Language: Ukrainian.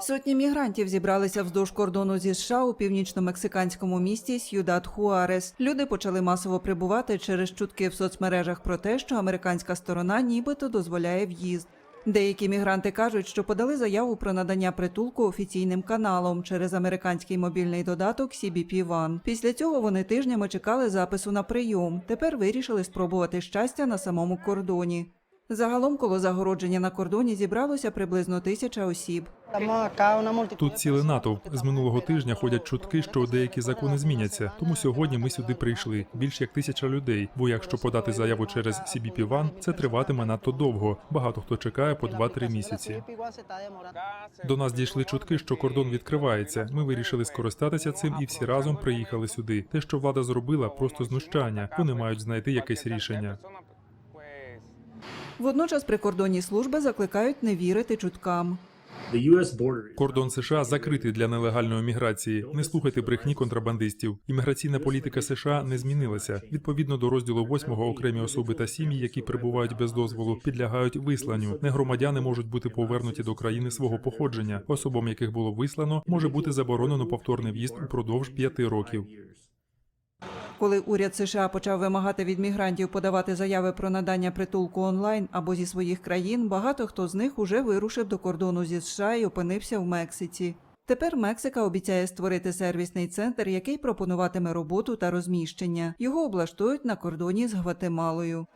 Сотні мігрантів зібралися вздовж кордону зі США у північно-мексиканському місті Сьюдад Хуарес. Люди почали масово прибувати через чутки в соцмережах про те, що американська сторона нібито дозволяє в'їзд. Деякі мігранти кажуть, що подали заяву про надання притулку офіційним каналом через американський мобільний додаток CBP One. Після цього вони тижнями чекали запису на прийом. Тепер вирішили спробувати щастя на самому кордоні. Загалом коло загородження на кордоні зібралося приблизно тисяча осіб. Тут цілий натовп. З минулого тижня ходять чутки, що деякі закони зміняться. Тому сьогодні ми сюди прийшли більш як тисяча людей. Бо якщо подати заяву через CBP One, це триватиме надто довго. Багато хто чекає по 2-3 місяці. До нас дійшли чутки, що кордон відкривається. Ми вирішили скористатися цим і всі разом приїхали сюди. Те, що влада зробила, просто знущання. Вони мають знайти якесь рішення. Водночас прикордонні служби закликають не вірити чуткам. Кордон США закритий для нелегальної міграції. Не слухайте брехні контрабандистів. Імміграційна політика США не змінилася. Відповідно до розділу 8 окремі особи та сім'ї, які прибувають без дозволу, підлягають висланню. Негромадяни можуть бути повернуті до країни свого походження. Особам, яких було вислано, може бути заборонено повторний в'їзд упродовж п'яти років. Коли уряд США почав вимагати від мігрантів подавати заяви про надання притулку онлайн або зі своїх країн, багато хто з них уже вирушив до кордону зі США і опинився в Мексиці. Тепер Мексика обіцяє створити сервісний центр, який пропонуватиме роботу та розміщення. Його облаштують на кордоні з Гватемалою.